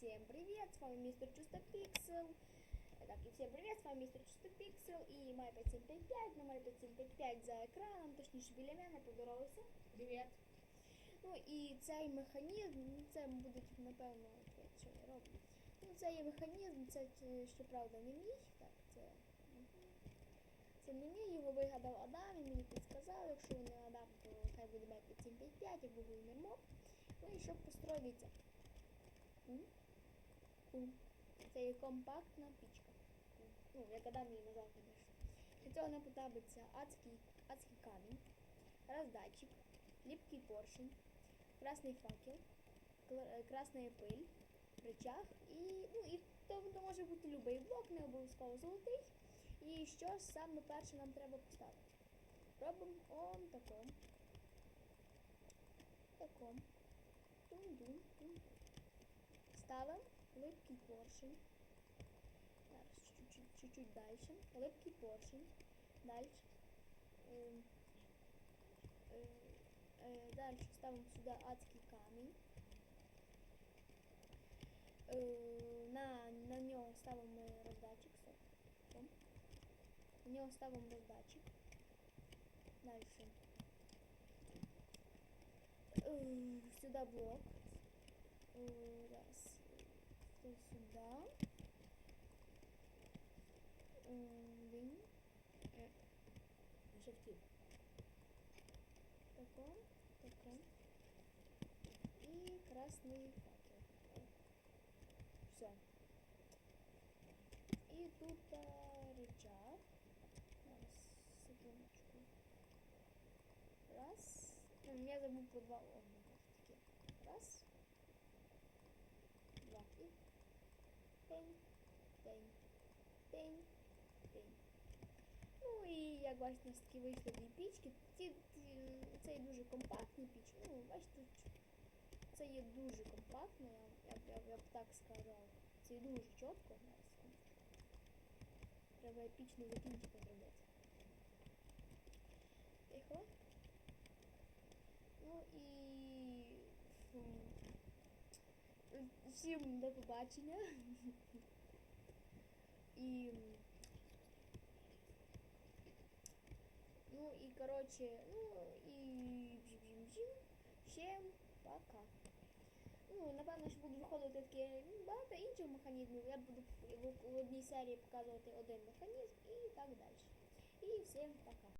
всем привет, с вами мистер Чустопиксел. Так, и всем привет, с вами мистер Чустопиксел и Май 5755, номер 5755 за екраном, точніше біля мене подоровся. Привіт. Ну і цей механізм, ну, це буде напевно, що я роблю. Ну, це є механізм, це щоправда не мій. Так, це. Це не мій, його вигадав Адам, він мені підсказав, якщо не Адам, то хай буде Май 5755, або Гуйнер Моб. Ну і щоб построїться. М? Це є компактна пічка. Ну, як Адам її назвав, звісно. Для цього нам понадобиться адський, адський камінь, роздатчик, липкий поршень, красний факел, е, красна пиль, рычаг і, ну, і то, то може бути любий блок, не обов'язково золотий. І що ж саме перше нам треба поставити? Робимо он таком. Таком. Тум-дум-тум. Ставимо липкий поршень. Зараз чуть-чуть, далі. Липкий поршень. Далі. Ем, е, е, ставимо сюди адський камінь. Е, На, на нього ставимо роздатчик. На нього ставимо роздатчик. Далі. Сюди блок. Раз. Э. и сюда. Вин. Шифти. Таком, таком. И красный факел. Все. И тут а, рычаг. Раз, секундочку. Раз. У меня забыл два он. Пень, пень, пень, пень. Ну і як бачите, такі вийшли дві пічки. Ці, це є дуже компактні пічки. Ну, бачите, це є дуже компактно, я, я, я, я б так сказав. Це є дуже чітко. Треба епічний закінчити зробити. Тихо. Ну і. м, Всім до побачення. І. Ну і коротше, ну і. Всім пока. Ну, напевно, що буду виходити таке ну, багато інших механізмів. Я буду в одній серії показувати один механізм і так далі. І всім пока.